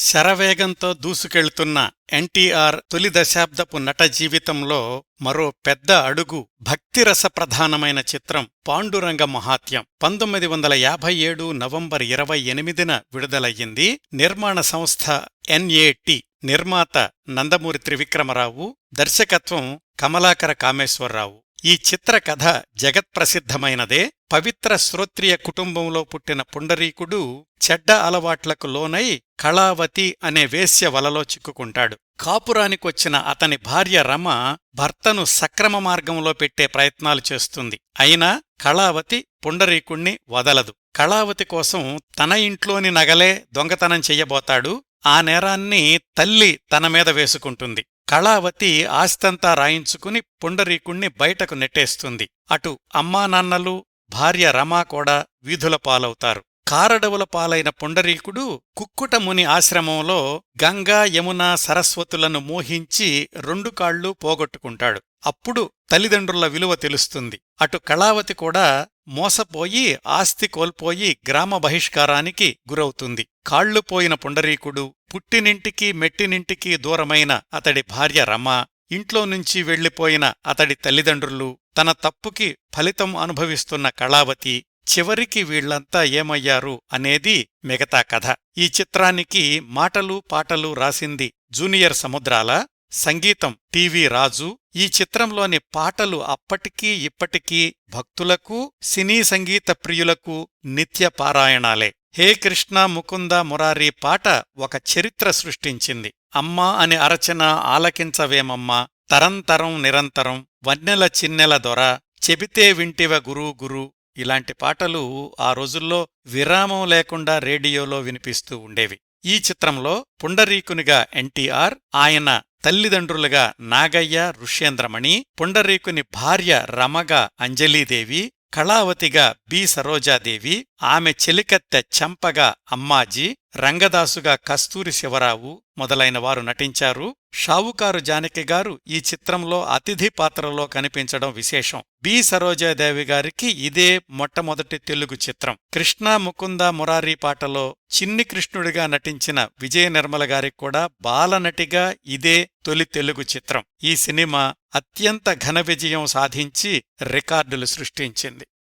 శరవేగంతో దూసుకెళ్తున్న ఎన్టీఆర్ తొలి దశాబ్దపు నట జీవితంలో మరో పెద్ద అడుగు భక్తిరస ప్రధానమైన చిత్రం పాండురంగ మహాత్యం పంతొమ్మిది వందల యాభై ఏడు నవంబర్ ఇరవై ఎనిమిదిన విడుదలయ్యింది. నిర్మాణ సంస్థ ఎన్ఏటి నిర్మాత నందమూరి త్రివిక్రమరావు దర్శకత్వం కమలాకర కామేశ్వరరావు. ఈ చిత్ర కథ జగత్ప్రసిద్ధమైనదే. పవిత్ర శ్రోత్రియ కుటుంబంలో పుట్టిన పుండరీకుడు చెడ్డ అలవాట్లకు లోనై కళావతి అనే వేశ్య వలలో చిక్కుకుంటాడు. కాపురానికొచ్చిన అతని భార్య రమ భర్తను సక్రమ మార్గంలో పెట్టే ప్రయత్నాలు చేస్తుంది. అయినా కళావతి పుండరీకుణ్ణి వదలదు. కళావతి కోసం తన ఇంట్లోని నగలే దొంగతనం చెయ్యబోతాడు ఆ నేరాన్ని తల్లి తన మీద వేసుకుంటుంది. కళావతి ఆస్తంతా రాయించుకుని పుండరీకుణ్ణి బయటకు నెట్టేస్తుంది. అటు అమ్మానాన్నలు భార్య రమా కూడా వీధుల పాలవుతారు. కారడవుల పాలైన పుండరీకుడు కుక్కుటముని ఆశ్రమంలో గంగా యమున సరస్వతులను మోహించి రెండు కాళ్ళు పోగొట్టుకుంటాడు. అప్పుడు తల్లిదండ్రుల విలువ తెలుస్తుంది. అటు కళావతి కూడా మోసపోయి ఆస్తి కోల్పోయి గ్రామ బహిష్కారానికి గురవుతుంది. కాళ్ళుపోయిన పుండరీకుడు పుట్టినింటికి మెట్టినింటికి దూరమైన అతడి భార్య రమ ఇంట్లో నుంచి వెళ్ళిపోయిన అతడి తల్లిదండ్రులు తన తప్పుకి ఫలితం అనుభవిస్తున్న కళావతి చివరికి వీళ్ళంతా ఏమయ్యారు అనేది మిగతా కథ. ఈ చిత్రానికి మాటలు పాటలు రాసింది జూనియర్ సముద్రాల సంగీతం టివి రాజు. ఈ చిత్రంలోని పాటలు అప్పటికీ ఇప్పటికీ భక్తులకు సినీ సంగీత ప్రియులకు నిత్య పారాయణాలే. హే కృష్ణ ముకుంద మురారి పాట ఒక చరిత్ర సృష్టించింది. అమ్మా అని అరచన ఆలకించవేమమ్మా తరంతరం నిరంతరం వన్నెల చిన్నెల దొర చెబితే వింటివ గురు గురు ఇలాంటి పాటలు ఆ రోజుల్లో విరామం లేకుండా రేడియోలో వినిపిస్తూ ఉండేవి. ఈ చిత్రంలో పుండరీకునిగా ఎన్టీఆర్ ఆయన తల్లిదండ్రులుగా నాగయ్య ఋష్యేంద్రమణి పుండరీకుని భార్య రమగా అంజలీదేవి కళావతిగా బి. సరోజాదేవి ఆమె చెలికత్తె చంపగా అమ్మాజీ రంగదాసుగా కస్తూరి శివరావు మొదలైన వారు నటించారు. షావుకారు జానకి గారు ఈ చిత్రంలో అతిథి పాత్రలో కనిపించడం విశేషం. బి. సరోజాదేవి గారికి ఇదే మొట్టమొదటి తెలుగు చిత్రం. కృష్ణ ముకుంద మురారి పాటలో చిన్ని కృష్ణుడిగా నటించిన విజయ నిర్మల గారికి కూడా బాలనటిగా ఇదే తొలి తెలుగు చిత్రం. ఈ సినిమా అత్యంత ఘన విజయం సాధించి రికార్డులు సృష్టించింది.